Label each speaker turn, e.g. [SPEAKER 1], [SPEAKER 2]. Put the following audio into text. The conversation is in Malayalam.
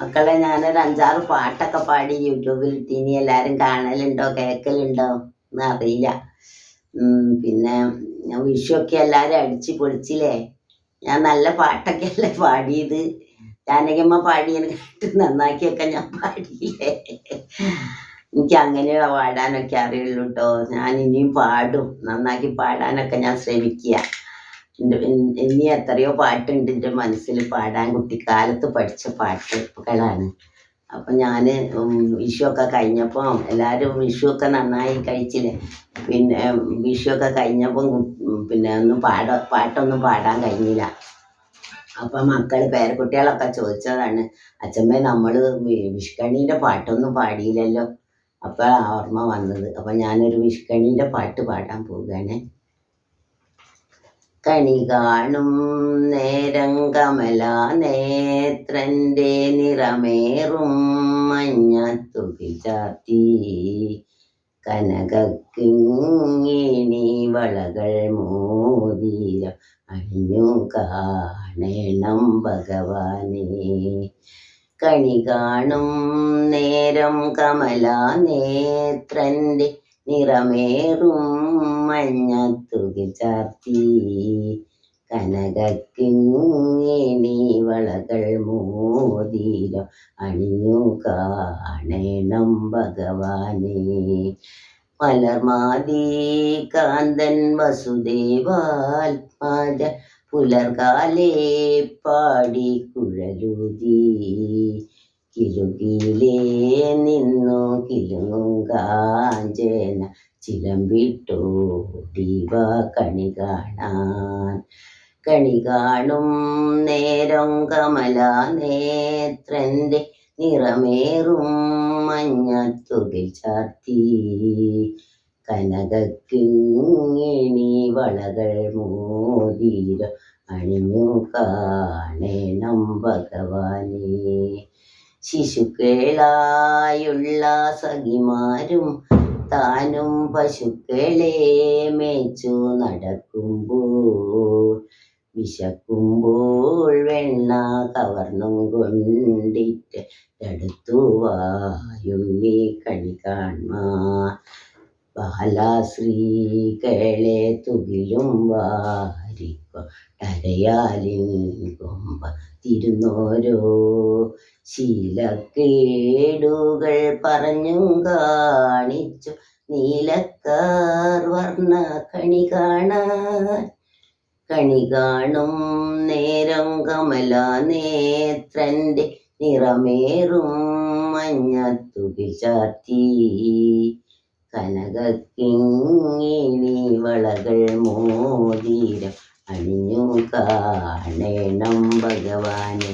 [SPEAKER 1] മക്കളെ ഞാനൊരു അഞ്ചാറ് പാട്ടൊക്കെ പാടി യൂട്യൂബിൽ ഇനി എല്ലാവരും കാണലുണ്ടോ? കേൾക്കലുണ്ടോ എന്ന് അറിയില്ല. പിന്നെ വിഷുവൊക്കെ എല്ലാവരും അടിച്ച് പൊളിച്ചില്ലേ? ഞാൻ നല്ല പാട്ടൊക്കെ അല്ലേ പാടിയത്. ജാനകിയമ്മ പാടിയത് കേട്ട് നന്നാക്കിയൊക്കെ ഞാൻ പാടിയില്ലേ? എനിക്ക് അങ്ങനെ പാടാനൊക്കെ അറിയുള്ളൂ കേട്ടോ ഞാൻ ഇനിയും പാടും. നന്നാക്കി പാടാനൊക്കെ ഞാൻ ശ്രമിക്കുക. ഇനി എത്രയോ പാട്ടുണ്ട് എന്റെ മനസ്സിൽ പാടാൻ കുട്ടിക്കാലത്ത് പഠിച്ച പാട്ടുകളാണ്. അപ്പം ഞാൻ വിഷുവൊക്കെ കഴിഞ്ഞപ്പോൾ എല്ലാവരും വിഷുവൊക്കെ നന്നായി കഴിച്ചില്ലേ? പിന്നെ വിഷുവൊക്കെ കഴിഞ്ഞപ്പം കു- പിന്നെ ഒന്നും പാട പാട്ടൊന്നും പാടാൻ കഴിഞ്ഞില്ല. അപ്പം മക്കൾ പേരക്കുട്ടികളൊക്കെ ചോദിച്ചതാണ് അച്ഛമ്മേ നമ്മൾ വിഷ്കണീന്റെ പാട്ടൊന്നും പാടിയില്ലല്ലോ? അപ്പോൾ ഓർമ്മ വന്നത്. അപ്പം ഞാനൊരു വിഷ്കണീന്റെ പാട്ട് പാടാൻ പോവുകയാണ്. കണി കാണും നേരം കമല നേത്രന്റെ നിറമേറും മഞ്ഞത്തുപി ചാത്തി കനകിങ്ങിണി വളകൾ മോതിര അണിഞ്ഞു കാണണം ഭഗവാനെ. കണി കാണും നേരം കമല നേത്രന്റെ നിറമേറും മഞ്ഞത്തുകി ചാർത്തി. കനകക്കിങ്ങേണി വളകൾ മോതിരം അണിഞ്ഞു കാണണം ഭഗവാനെ. മലർമാതി കാന്തൻ വസുദേവാത്മാജ പുലർകാലേ പാടി കുഴലൂതി. കിലുകിലേ നിന്നു കിലുങ്ങും കാഞ്ചന ചിലമ്പിട്ടോടിവ കണി കാണാൻ. കണി കാണും നേരം കമല നേത്രന്റെ നിറമേറും മഞ്ഞത്തുകിൽ ചാർത്തി. കനകക്കിങ്ങിണി വളകൾ മോതിര അണിഞ്ഞു കാണേണം ഭഗവാനെ. ശിശുക്കളായുള്ള സഖിമാരും താനും പശുക്കളെ മേച്ചു നടക്കുമ്പോൾ വിശക്കുമ്പോൾ വെണ്ണ കവർന്നും കൊണ്ടിട്ട് എടുത്തു വായുണ്ണി കണി കാൺമാ ബാലാശ്രീകളെ തുകിലും വാരിക്കോ കൊമ്പ തിരുന്നോരോ ശീലക്കേടുകൾ പറഞ്ഞും കാണിച്ചു നീലക്കാർ വർണ കണി കാണാൻ. കണി കാണും നേരം കമല നേത്രന്റെ നിറമേറും മഞ്ഞത്തുകിൽ ചാർത്തി. കനകിങ്ങിണി വളകൾ മോതിരം അണിഞ്ഞു കാണേണം ഭഗവാനെ.